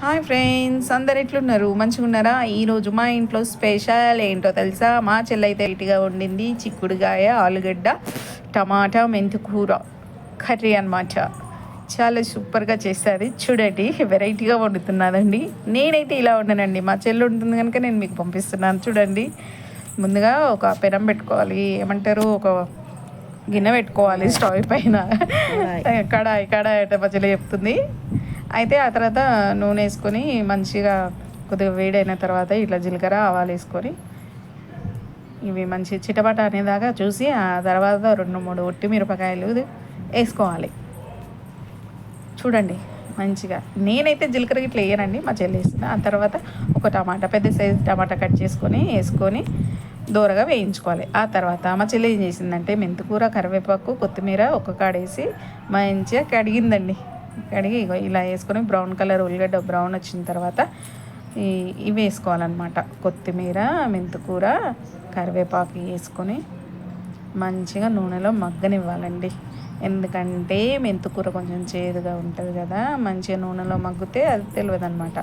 Hi friends అందరు ఎట్లున్నారు? మంచిగా ఉన్నారా ఈరోజు మా ఇంట్లో స్పెషల్ ఏంటో తెలుసా? మా చెల్లి అయితే ఇటుగా వండింది చిక్కుడుగాయ ఆలుగడ్డ టమాటా మెంతికూర కర్రీ అన్నమాట. చాలా సూపర్గా చేస్తుంది. చూడండి వెరైటీగా వండుతున్నదండి. నేనైతే ఇలా వండనండి. మా చెల్లి ఉంటుంది కనుక నేను మీకు పంపిస్తున్నాను. చూడండి ముందుగా ఒక పెనం పెట్టుకోవాలి. ఏమంటారు? ఒక గిన్నె పెట్టుకోవాలి స్టవ్ పైన. కడాయి. కడాయి అంటే మధ్యలో చెప్తుంది. అయితే ఆ తర్వాత నూనె వేసుకొని మంచిగా కొద్దిగా వేడైన తర్వాత ఇట్లా జీలకర్ర ఆవాలు వేసుకొని ఇవి మంచి చిటపట అనేదాకా చూసి ఆ తర్వాత రెండు మూడు ఒట్టి మిరపకాయలు వేసుకోవాలి. చూడండి మంచిగా. నేనైతే జీలకర్ర ఇట్లా వేయనండి మా చెల్లి వేస్తుంది. ఆ తర్వాత ఒక టమాటా పెద్ద సైజు టమాటా కట్ చేసుకొని వేసుకొని దూరగా వేయించుకోవాలి. ఆ తర్వాత మా చెల్లి ఏం చేసిందంటే మెంతికూర కరివేపాకు కొత్తిమీర ఒక కాడేసి మంచిగా కడిగిందండి. కడిగి ఇగో ఇలా వేసుకొని బ్రౌన్ కలర్ ఉల్లిగడ్డ బ్రౌన్ వచ్చిన తర్వాత ఇవి వేసుకోవాలన్నమాట. కొత్తిమీర మెంతికూర కరివేపాకు వేసుకొని మంచిగా నూనెలో మగ్గనివ్వాలండి. ఎందుకంటే మెంతికూర కొంచెం చేదుగా ఉంటుంది కదా మంచిగా నూనెలో మగ్గితే అది తెలియదు అనమాట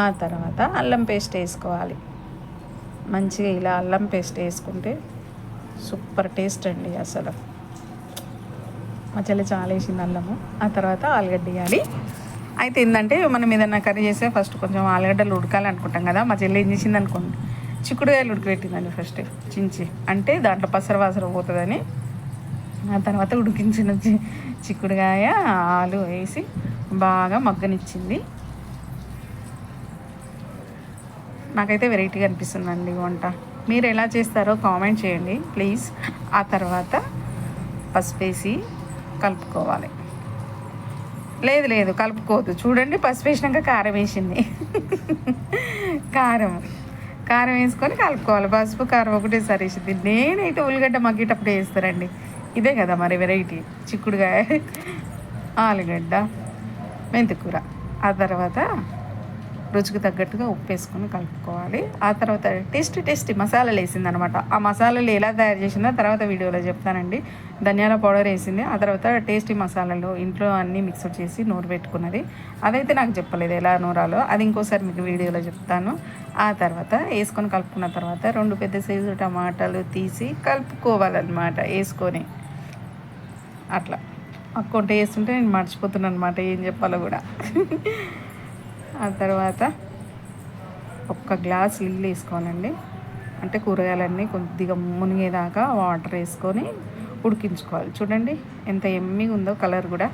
ఆ తర్వాత అల్లం పేస్ట్ వేసుకోవాలి. మంచిగా ఇలా అల్లం పేస్ట్ వేసుకుంటే సూపర్ టేస్ట్ అండి అసలు. మా చెల్లి చాలా వేసింది అల్లము. ఆ తర్వాత ఆలుగడ్డ వేయాలి. అయితే ఏంటంటే మనం ఏదన్నా కర్రీ చేస్తే ఫస్ట్ కొంచెం ఆలుగడ్డలు ఉడకాలి అనుకుంటాం కదా. మా చెల్లి ఏం చేసింది అనుకోండి. చిక్కుడుకాయలు ఉడకబెట్టిందండి ఫస్ట్. చించి. అంటే దాంట్లో పసర వాసర పోతుందని. ఆ తర్వాత ఉడికించిన చి- చిక్కుడుకాయ ఆలు వేసి బాగా మగ్గనిచ్చింది. నాకైతే వెరైటీగా అనిపిస్తుందండి వంట. మీరు ఎలా చేస్తారో కామెంట్ చేయండి. ప్లీజ్. ఆ తర్వాత పసుపు వేసి కలుపుకోవాలి. లేదు లేదు కలుపుకోవద్దు. చూడండి పసుపు వేసినాక కారం వేసింది. కారం. కారం వేసుకొని కలుపుకోవాలి. పసుపు కారం ఒకటేసారి వేసింది. నేనైతే ఉల్లిగడ్డ మగ్గేటప్పుడు వేస్తారండి ఇదే కదా మరి వెరైటీ. చిక్కుడుగాయ ఆలుగడ్డ మెంతికూర. ఆ తర్వాత రుచికి తగ్గట్టుగా ఉప్పు వేసుకొని కలుపుకోవాలి. ఆ తర్వాత టేస్ట్ టేస్ట్ మసాలాలు వేసింది అనమాట ఆ మసాలాలు ఎలా తయారు చేసిందో తర్వాత వీడియోలో చెప్తానండి. ధనియాల పౌడర్ వేసింది. ఆ తర్వాత టేస్టీ మసాలాలు ఇంట్లో అన్నీ మిక్స్ చేసి నూరు పెట్టుకున్నది. అదైతే నాకు చెప్పలేదు ఎలా నూరాలో. అది ఇంకోసారి మీకు వీడియోలో చెప్తాను. ఆ తర్వాత వేసుకొని కలుపుకున్న తర్వాత రెండు పెద్ద సైజు టమాటాలు తీసి కలుపుకోవాలన్నమాట వేసుకొని. అట్లా. అక్కొంట వేస్తుంటే నేను మర్చిపోతున్నాను అనమాట ఏం చెప్పాలో కూడా. ఆ తర్వాత ఒక్క గ్లాస్ నీళ్ళు వేసుకోవాలండి అంటే కూరగాయలన్నీ కొద్దిగా మునిగేదాకా వాటర్ వేసుకొని ఉడికించుకోవాలి. చూడండి ఎంత ఎమ్మిగా ఉందో కలర్ కూడా.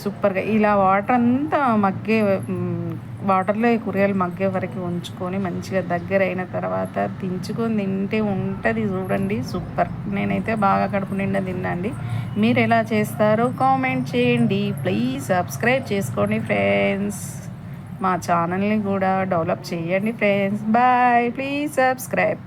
సూపర్గా ఇలా వాటర్ అంతా మగ్గే వాటర్లో ఈ కూరగాయలు మగ్గే వరకు ఉంచుకొని మంచిగా దగ్గర అయిన తర్వాత దించుకొని తింటే ఉంటుంది చూడండి సూపర్. నేనైతే బాగా కడుపు నిండా తిన్నాండి మీరు ఎలా చేస్తారో కామెంట్ చేయండి. ప్లీజ్ సబ్స్క్రైబ్ చేసుకోండి ఫ్రెండ్స్. మా ఛానల్ని కూడా డెవలప్ చేయండి ఫ్రెండ్స్. బాయ్. Please subscribe.